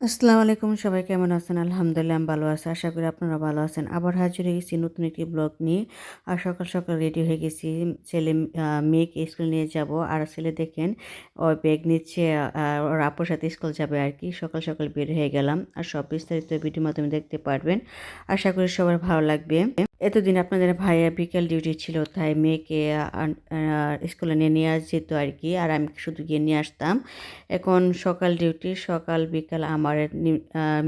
আসসালামু আলাইকুম, সবাই কেমন আছেন? আলহামদুলিল্লাহ, আমি ভালো আছি। আশা করি আপনারা ভালো আছেন। আবার হাজির হয়ে গেছি নতুন একটি ব্লগ নিয়ে। আর সকাল সকাল রেডি হয়ে গেছি। ছেলে মেয়েকে স্কুল নিয়ে যাব। আর ছেলে দেখেন, ও ব্যাগ নিচ্ছে ওর আপুর সাথে স্কুল যাবে আর কি। সকাল সকাল বের হয়ে গেলাম। আর সব বিস্তারিত ভিডিওর মাধ্যমে দেখতে পারবেন। আশা করি সবার ভালো লাগবে। এতদিন আপনাদের ভাইয়া বিকেল ডিউটি ছিল, তাই মেয়েকে স্কুলে নিয়ে নিয়ে আস যেত আর কি, আর আমি শুধু গিয়ে নিয়ে আসতাম। এখন সকাল ডিউটি সকাল বিকাল আমার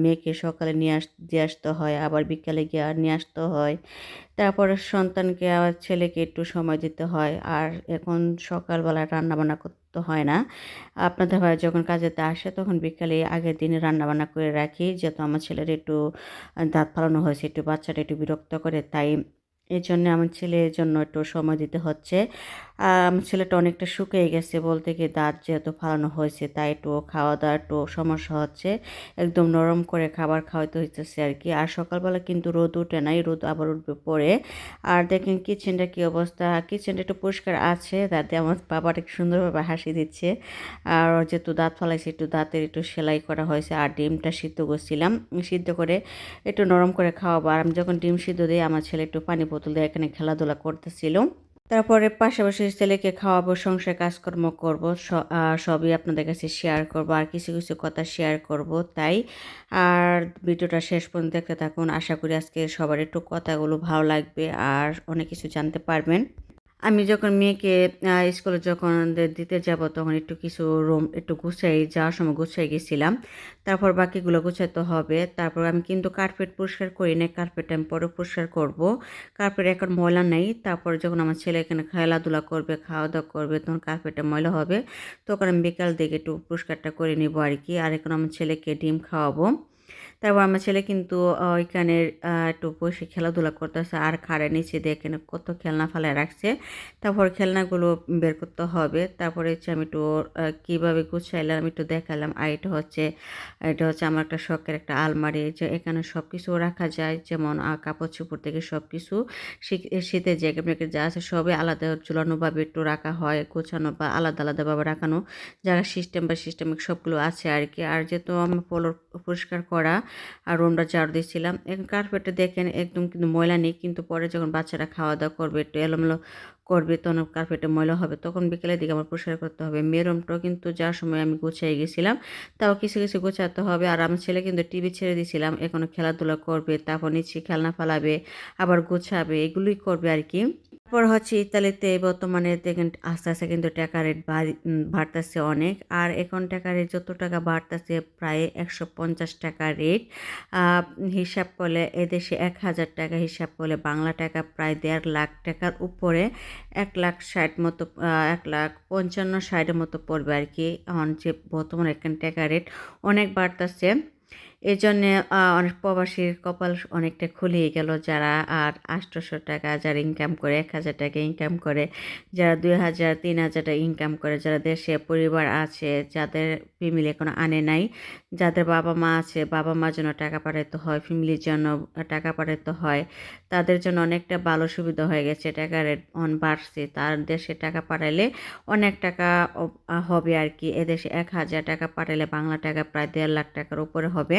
মেয়েকে সকালে নিয়ে আস, দিয়ে আসতে হয়, আবার বিকালে গিয়ে আর নিয়ে আসতে হয়। তারপরে সন্তানকে আবার ছেলেকে একটু সময় দিতে হয়। আর এখন সকালবেলা রান্নাবান্না করতে হয় না। আপনাদের ভাই যখন কাজেতে আসে, তখন বিকালে আগের দিনে রান্নাবান্না করে রাখি। যেহেতু আমার ছেলের একটু দাঁত ফালানো হয়েছে, একটু বাচ্চাটা একটু বিরক্ত করে, তাই এই জন্য আমার ছেলের জন্য একটু সময় দিতে হচ্ছে। আমার ছেলেটা অনেকটা শুকিয়ে গেছে বলতে কি দাঁত যেহেতু ফালানো হয়েছে, তাই একটু খাওয়া দাওয়া একটু সমস্যা হচ্ছে। একদম নরম করে খাবার খাওয়াতে হইতেছে আর কি। আর সকালবেলা কিন্তু রোদ উঠে নাই, রোদ আবার উঠবে পরে। আর দেখেন কিচেনটা কী অবস্থা। কিচেনটা একটু পরিষ্কার আছে, তাতে আমার বাবাটা একটু সুন্দরভাবে হাসি দিচ্ছে। আর যেহেতু দাঁত ফালাইছে, একটু দাঁতের একটু সেলাই করা হয়েছে আর ডিমটা সিদ্ধ করছিলাম। সিদ্ধ করে একটু নরম করে খাওয়াবো। আর আমি যখন ডিম সিদ্ধ দিই, আমার ছেলে একটু পানি বোতল দিয়ে এখানে খেলাধুলা করতেছিল। তারপরে পাশাপাশি ছেলেকে খাওয়াবো, সংসার কাজকর্ম করব সবই আপনাদের কাছে শেয়ার করব, আর কিছু কিছু কথা শেয়ার করব, তাই। আর ভিডিওটা শেষ পর্যন্ত দেখতে থাকুন। আশা করি আজকে সবার একটু কথাগুলো ভালো লাগবে, আর অনেক কিছু জানতে পারবেন। আমি যখন মেয়েকে স্কুলে যখন দিতে যাব তখন একটু কিছু রুম, একটু গুছাই, যাওয়ার সময় গুছাই গেছিলাম। তারপর বাকিগুলো গুছাতে হবে। তারপর আমি কিন্তু কার্পেট পরিষ্কার করি না কার্পেট আমি পরে পরিষ্কার করব। কার্পেট এখন ময়লা নেই। তারপর যখন আমার ছেলে এখানে খেলাধুলা করবে খাওয়া দাওয়া করবে, তখন কার্পেটে ময়লা হবে। তখন আমি বিকাল দিকে একটু পরিষ্কারটা করে নিব আর কি। আর এখন আমার ছেলেকে ডিম খাওয়াবো। তারপর আমার ছেলে কিন্তু আহ, ওইখানে একটু বসে খেলাধুলা করতেছে আর খাড়ের নিচে দেখেন কত খেলনা ফেলায় রাখছে। তারপর খেলনাগুলো বের করতে হবে। তারপরে হচ্ছে আমি একটু কীভাবে গুছাইলাম আমি একটু দেখালাম। আর এটা হচ্ছে এটা হচ্ছে আমার একটা শখের একটা আলমারি যে এখানে সব কিছু রাখা যায়। যেমন কাপড় চোপড় থেকে সব কিছু শীতের জায়গা আপনাকে যা আছে সবই আলাদা ঝুলানোভাবে একটু রাখা হয় গোছানো বা আলাদা আলাদাভাবে রাখানো। যারা সিস্টেম বা সিস্টেমিক সবগুলো আছে আর কি আর যেহেতু আমার ফ্লোর পরিষ্কার করা আর রুমটা ঝাড়ু দিয়েছিলাম। এখন কার্পেটে দেখেন একদম কিন্তু ময়লা নেই, কিন্তু পরে যখন বাচ্চারা খাওয়া দাওয়া করবে, একটু এলোমেলো করবে, তখন কার্পেটে ময়লা হবে, তখন বিকেলের দিকে আমার পরিষ্কার করতে হবে। মেয়ের রুমটাও কিন্তু যার সময় আমি গুছিয়ে গেছিলাম, তাও কিছু কিছু গোছাতে হবে। আর আমার ছেলে কিন্তু টিভি ছেড়ে দিয়েছিলাম এখনও খেলাধুলা করবে, তারপর নিচে খেলনা ফেলাবে, আবার গোছাবে, এগুলোই করবে আর কি। তারপর হচ্ছে ইতালিতে বর্তমানে দেখেন আস্তে আস্তে কিন্তু টাকা রেট বাড়তেছে অনেক। আর এখন টাকা রেট যত টাকা বাড়তেছে, প্রায় একশো পঞ্চাশ টাকা রেট হিসাব করলে এদেশে এক হাজার টাকা হিসাব করলে বাংলা টাকা প্রায় দেড় লাখ টাকার উপরে। এক লাখ ষাট মতো এক লাখ পঞ্চান্ন ষাটের মতো পড়বে আর কি। এখন যে বর্তমান এখানে টাকা রেট অনেক বাড়তেছে। এই জন্যে অনেক প্রবাসীর কপাল অনেকটা খুলিয়ে গেল যারা আর আটশোশো টাকা যারা ইনকাম করে, এক হাজার টাকা ইনকাম করে, যারা দুই হাজার, তিন হাজার টাকা ইনকাম করে, যারা দেশে পরিবার আছে, যাদের ফ্যামিলি এখনও আনে নাই, যাদের বাবা মা আছে, বাবা মার জন্য টাকা পাঠাতে হয় ফ্যামিলির জন্য টাকা পাঠাতে হয়, তাদের জন্য অনেকটা ভালো সুবিধা হয়ে গেছে, টাকা রেট অন বাড়ছে, তার দেশে টাকা পাঠাইলে অনেক টাকা হবে আর কি, এদেশে এক হাজার টাকা পাঠাইলে বাংলা টাকা প্রায় দেড় লাখ টাকার উপরে হবে।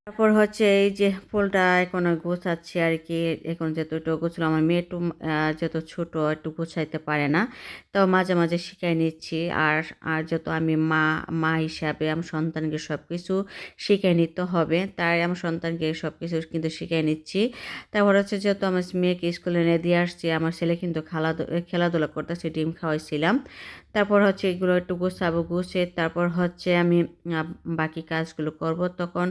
তারপর হচ্ছে এই যে ফুলটা এখন গোছাচ্ছি আর কি। এখন যেহেতু একটু গোছলো আমার মেয়ে একটু যেহেতু ছোট একটু গোছাইতে পারে না। তো মাঝে মাঝে শিখাই নিচ্ছি আর আর যেহেতু আমি মা মা হিসাবে আমার সন্তানকে সব কিছু শিখাই নিতে হবে, তাই আমার সন্তানকে সব কিছু কিন্তু শিখাই নিচ্ছি। তারপর হচ্ছে যেহেতু আমার মেয়েকে স্কুলে নিয়ে দিয়ে আসছি, আমার ছেলে কিন্তু খেলাধু, খেলাধুলা করতেছে, ডিম খাওয়াইছিলাম। তারপর হচ্ছে এগুলো একটু গুছাবো, গুছিয়ে তারপর হচ্ছে আমি বাকি কাজগুলো করব। তখন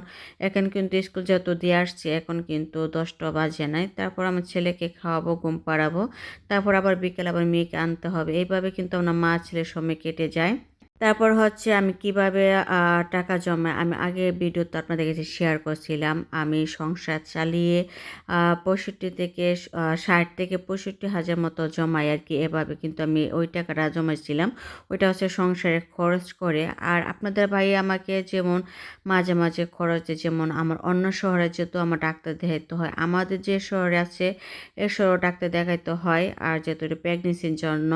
এখন কিন্তু স্কুল যেহেতু দিয়ে আসছি, এখন কিন্তু দশটা বাজে নাই। তারপর আমার ছেলেকে খাওয়াবো, ঘুম পাড়াবো। তারপর আবার বিকেল আবার মেয়েকে আনতে হবে। এইভাবে কিন্তু আমরা মা ছেলের সময় কেটে যায়। তারপর হচ্ছে আমি কীভাবে টাকা জমা, আমি আগে ভিডিওতে আপনাদের কাছে শেয়ার করছিলাম, আমি সংসার চালিয়ে পঁয়ষট্টি থেকে ষাট থেকে পঁয়ষট্টি হাজার মতো জমাই আর কি এভাবে কিন্তু আমি ওই টাকাটা জমাইছিলাম। ওইটা হচ্ছে সংসারে খরচ করে। আর আপনাদের ভাই আমাকে যেমন মাঝে মাঝে খরচে যেমন আমার অন্য শহরে যেহেতু আমার ডাক্তার দেখাইতে হয়, আমাদের যে শহরে আছে, এ শহরে ডাক্তার দেখাইতে হয়। আর যেহেতু প্রেগনেন্সির জন্য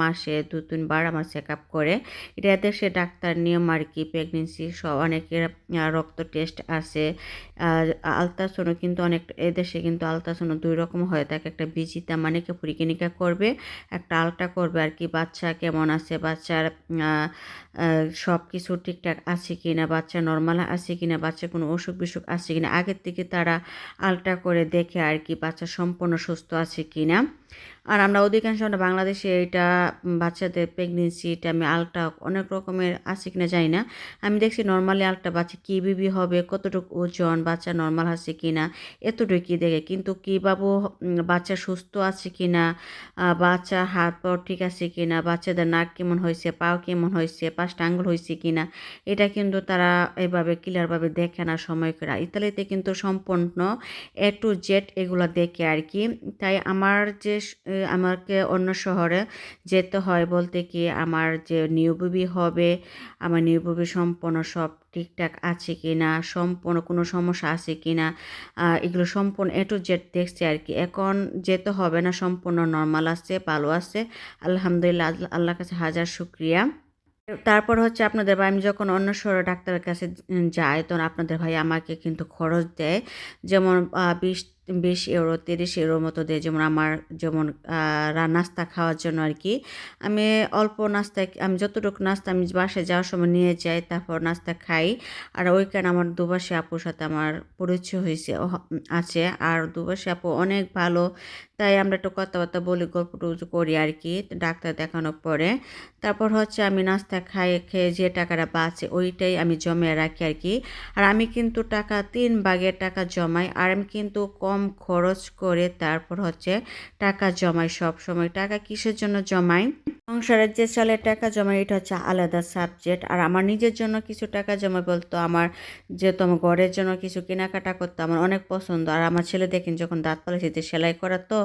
মাসে দু তিনবার আমার চেক আপ করে। এটা দেশে ডাক্তার নিয়ম আর কি প্রেগনেন্সি সব অনেকের রক্ত টেস্ট আছে। আলতাসনও কিন্তু অনেক, এদেশে কিন্তু আলতাসনও দুই রকম হয়ে। থাকে একটা বিজিতা মানে কি পরীক্ষা করবে, একটা আলটা করবে আর কি, বাচ্চা কেমন আছে, বাচ্চার সব কিছু ঠিকঠাক আছে কি না বাচ্চা নর্মাল আছে কি না বাচ্চা কোনো অসুখ বিসুখ আছে কি না আগের থেকে তারা আলট্রা করে দেখে আর কি বাচ্চা সম্পূর্ণ সুস্থ আছে কি না আর আমরা অধিকাংশ আমরা বাংলাদেশে এটা বাচ্চাদের প্রেগনেন্সি এটা আমি আলট্রা অনেক রকমের আছে কিনা জানি না। আমি দেখছি নর্মালি আলট্রা বাচ্চা কী বিবি হবে, কতটুকু ওজন, বাচ্চা নর্মাল আছে কি না এতটুকুই দেখে, কিন্তু কী বাবু বাচ্চা সুস্থ আছে কি না বাচ্চা হাত পা ঠিক আছে কি না বাচ্চাদের নাক কেমন হয়েছে, পাও কেমন হয়েছে পাঁচটা আঙ্গুল হয়েছে কি না এটা কিন্তু তারা এভাবে ক্লিয়ারভাবে দেখে না সময় করে। ইতালিতে কিন্তু সম্পূর্ণ এ টু জেড এগুলো দেখে আর কি তাই আমার যে আমাকে অন্য শহরে যেতে হয় বলতে কি, আমার যে নিউ বেবি হবে, আমার নিউ বেবি সম্পূর্ণ সব ঠিকঠাক আছে কি না সম্পূর্ণ কোনো সমস্যা আছে কি না এগুলো সম্পূর্ণ এ টু জেড দেখছে আর কি এখন যেতে হবে না, সম্পূর্ণ নর্মাল আছে, ভালো আছে। আলহামদুলিল্লাহ, আল্লাহ আল্লাহর কাছে হাজার শুক্রিয়া। তারপর হচ্ছে আপনাদের ভাই, আমি যখন অন্য শহরে ডাক্তারের কাছে যাই, তখন আপনাদের ভাই আমাকে কিন্তু খরচ দেয়। যেমন বিশ বিশ ইউরো তিরিশ ইউরোর মতো দেয়। যেমন আমার যেমন নাস্তা খাওয়ার জন্য আর কি আমি অল্প নাস্তা, আমি যতটুকু নাস্তা আমি বাসায় যাওয়ার সময় নিয়ে যাই, তারপর নাস্তা খাই। আর ওইখানে আমার দুবাসী আপুর সাথে আমার পরিচয় হয়েছে আছে। আর দুবাসী আপু অনেক ভালো। তাই আমরা একটু কথাবার্তা বলি, গল্প টল্প করি আর কি ডাক্তার দেখানোর পরে। তারপর হচ্ছে আমি নাস্তা খাই, খেয়ে যে টাকাটা বাঁচে, ওইটাই আমি জমিয়ে রাখি আর কি আর আমি কিন্তু টাকা, তিন ভাগের টাকা জমাই। আর আমি কিন্তু কম খরচ করে তারপর হচ্ছে টাকা জমাই সব সময়। টাকা কিসের জন্য জমাই সংসারের যে সালের টাকা জমাই এটা হচ্ছে আলাদা সাবজেক্ট আর আমার নিজের জন্য কিছু টাকা জমা বলতো, আমার যেহেতু আমার ঘরের জন্য কিছু কেনাকাটা করতে, আমার অনেক পছন্দ। আর আমার ছেলে দেখেন, যখন দাঁত পালাইছে সেলাই করা তো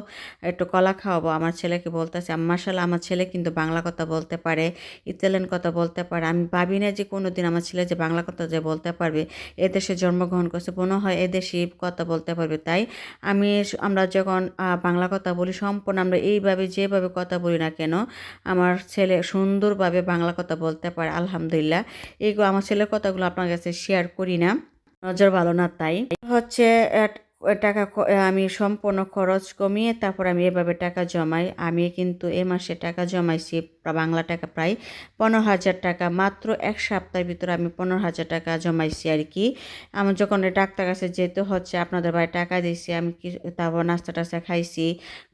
একটু কলা খাওয়াবো, আমার ছেলেকে বলতেছে মার্শাল্লাহ আমার ছেলে কিন্তু বাংলা কথা বলতে পারে, ইতালিয়ান কথা বলতে পারে। আমি ভাবি না যে কোনো দিন আমার ছেলে যে বাংলা কথা যে বলতে পারবে। এদেশে জন্মগ্রহণ করছে, মনে হয় এদেশে কথা বলতে পারবে। তাই আমি আমরা যখন বাংলা কথা বলি সম্পূর্ণ আমরা এইভাবে যেভাবে কথা বলি না কেন, আমার ছেলে সুন্দরভাবে বাংলা কথা বলতে পারে, আলহামদুলিল্লাহ। এইগুলো আমার ছেলের কথাগুলো আপনার কাছে শেয়ার করি না, নজর ভালো না তাই। হচ্ছে টাকা আমি সম্পূর্ণ খরচ কমিয়ে তারপর আমি এভাবে টাকা জমাই, আমি কিন্তু এ মাসে টাকা জমাইছি বাংলা টাকা প্রায় পনেরো হাজার টাকা। মাত্র এক সপ্তাহের ভিতরে আমি পনেরো হাজার টাকা জমাইছি আর কি। আমার যখন ডাক্তার কাছে যেতে হচ্ছে, আপনাদের বাড়ি টাকা দিয়েছি, আমি কি তারপর নাস্তা টাস্তা খাইছি।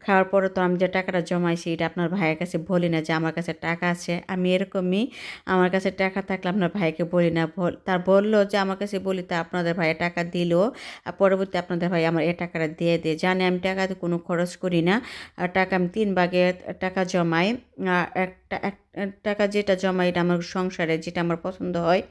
খাওয়ার পরে তো আমি যে টাকাটা জমাইছি, এটা আপনার ভাইয়ের কাছে বলি না যে আমার কাছে টাকা আছে। আমি এরকমই, আমার কাছে টাকা থাকলে আপনার ভাইকে বলি না। তার বলল যে আমার কাছে বলি, তা আপনাদের ভাইয়ের টাকা দিল, আর পরবর্তী আপনাদের ভাই আমার এই টাকাটা দিয়ে দিয়ে। জানে আমি টাকাতে কোনো খরচ করি না, আর টাকা আমি তিন ভাগে টাকা জমাই এক টাকা যেটা জমাই এটা আমার সংসারে যেটা আমার পছন্দ হয়,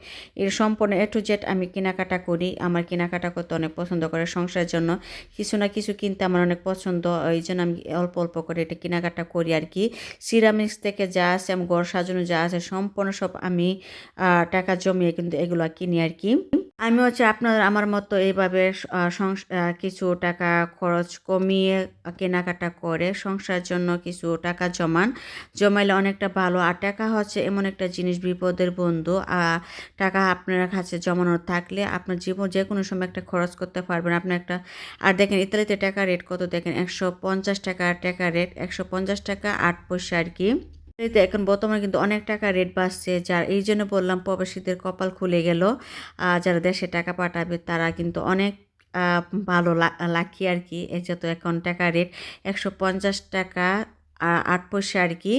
এর সম্পূর্ণ এ টু জেড আমি কেনাকাটা করি। আমার কেনাকাটা করতে অনেক পছন্দ করে সংসারের জন্য। কিছু না কিছু কিনতে আমার অনেক পছন্দ, এই জন্য আমি অল্প অল্প করে এটা কেনাকাটা করি আর কি। সিরামিক্স থেকে যা আছে আমি ঘর সাজানো যা আছে, সম্পূর্ণ সব আমি টাকা জমিয়ে কিন্তু এগুলো কিনি আর কি। আমি হচ্ছে আপনার, আমার মতো এইভাবে কিছু টাকা খরচ কমিয়ে কেনাকাটা করে সংসারের জন্য কিছু টাকা জমান। জমাইলে অনেকটা ভালো। আর টাকা হচ্ছে এমন একটা জিনিস, বিপদের বন্ধু। আর টাকা আপনার কাছে জমানো থাকলে আপনার জীবন যে কোনো সময় একটা খরচ করতে পারবেন। আপনি একটা, আর দেখেন ইতালিতে টাকা রেট কত? দেখেন একশো পঞ্চাশ টাকা টাকা রেট, একশো পঞ্চাশ টাকা আট পয়সা আর কি। ইতালিতে এখন বর্তমানে কিন্তু অনেক টাকা রেট বাড়ছে, যার এই জন্য বললাম প্রবাসীদের কপাল খুলে গেল। যারা দেশে টাকা পাঠাবে তারা কিন্তু অনেক ভালো লাখি আর কি। এই যে তো এখন টাকা রেট একশো পঞ্চাশ টাকা আট পয়সা আর কি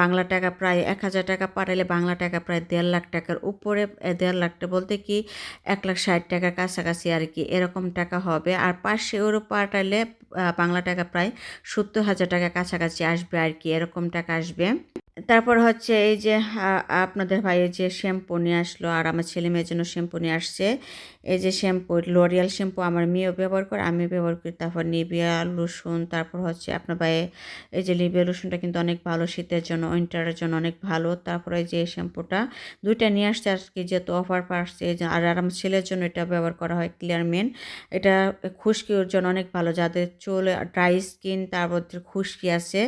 বাংলা টাকা প্রায় এক হাজার টাকা পাঠালে বাংলা টাকা প্রায় দেড় লাখ টাকার উপরে দেড় লাখ টাকা বলতে কি এক লাখ ষাট টাকার কাছাকাছি আর কি এরকম টাকা হবে। আর পাঁচশো ইউরো পাঠালে বাংলা টাকা প্রায় সত্তর হাজার টাকা কাছাকাছি আসবে আর কি এরকম টাকা আসবে। তারপর হচ্ছে এই যে আপনাদের ভাইয়ের যে শ্যাম্পু নিয়ে আসলো আর আমার ছেলে মেয়ের জন্য শ্যাম্পু নিয়ে আসছে এই যে শ্যাম্পু লরিয়াল শ্যাম্পু আমার মেয়েও ব্যবহার করে, আমিও ব্যবহার করি। তারপর নিবিয়া লুসুন তারপর হচ্ছে আপনার ভাইয়ে এই যে লিভিয়া লোশনটা কিন্তু অনেক ভালো শীতের জন্য উইন্টারের জন্য অনেক ভালো। তারপরে যে শ্যাম্পুটা দুইটা নিয়ে আসছে আজকে যেহেতু অফার পাচ্ছে, এই আর আর আমার ছেলের জন্য এটা ব্যবহার করা হয় ক্লিয়ার মেন এটা খুশকির জন্য অনেক ভালো, যাদের চুল ড্রাই স্কিন তার মধ্যে খুশকি আছে,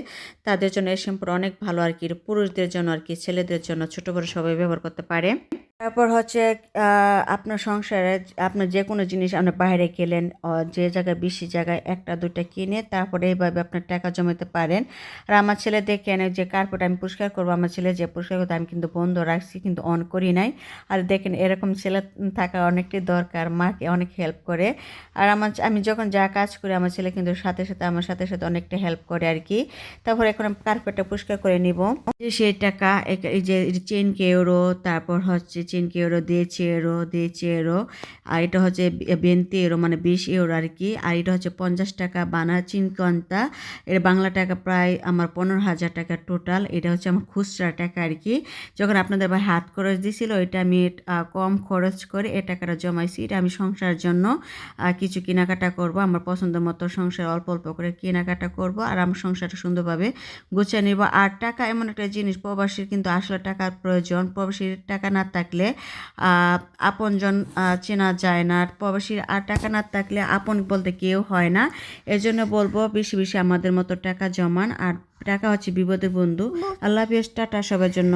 তাদের জন্য এই শ্যাম্পুটা অনেক ভালো আর কি। পুরুষদের জন্য আর কি, ছেলেদের জন্য, ছোটো বড় সবাই ব্যবহার করতে পারে। তারপর হচ্ছে আপনার সংসারে আপনার যে কোনো জিনিস আপনার বাইরে গেলেন যে জায়গায় বেশি জায়গায় একটা, দুইটা কিনে তারপরে এইভাবে আপনার টাকা জমাতে পারেন। আর আমার ছেলে দেখেন যে কার্পেট আমি পরিষ্কার করব, আমার ছেলে যে পরিষ্কার করতে আমি কিন্তু বন্ধ রাখছি, কিন্তু অন করি নাই। আর দেখেন, এরকম ছেলে থাকা অনেকটাই দরকার, মাকে অনেক হেল্প করে। আর আমার আমি যখন যা কাজ করি, আমার ছেলে কিন্তু সাথে সাথে, আমার সাথে সাথে অনেকটা হেল্প করে আর কি। তারপর এখন কার্পেটটা পরিষ্কার করে নিব। যে সেই টাকা, এই যে চেন কেউরো তারপর হচ্ছে চেন কেউরো দিয়েছে এরো দিয়েছে এরো। আর এটা হচ্ছে বেন্তি এরো মানে বিশ ইউরো আর কি। আর এটা হচ্ছে পঞ্চাশ টাকা বানা চিনকন্তা এর বাংলা টাকা প্রায় আমার পনেরো হাজার টাকা টোটাল এটা হচ্ছে আমার খুচরা টাকা আর কি। যখন আপনাদের ভাই হাত খরচ দিছিল, এটা আমি কম খরচ করে এ টাকাটা জমাইছি। এটা আমি সংসারের জন্য কিছু কেনাকাটা করব, আমার পছন্দ মতো সংসার অল্প অল্প করে কেনাকাটা করব। আর আমার সংসারটা সুন্দরভাবে গুছিয়ে নিব। আর টাকা এমন একটা জিনিস, প্রবাসীর কিন্তু আসলে টাকার প্রয়োজন। প্রবাসীর টাকা না থাকলে আহ, আপনজন চেনা যায় না। আর প্রবাসীর আর টাকা না থাকলে আপন বলতে কেউ হয় না। এজন্য বলব বেশি বেশি আমাদের মতো টাকা জমান। আর টাকা হচ্ছে বিপদের বন্ধু। আল্লাহ হাফিজ টাটা সবার জন্য।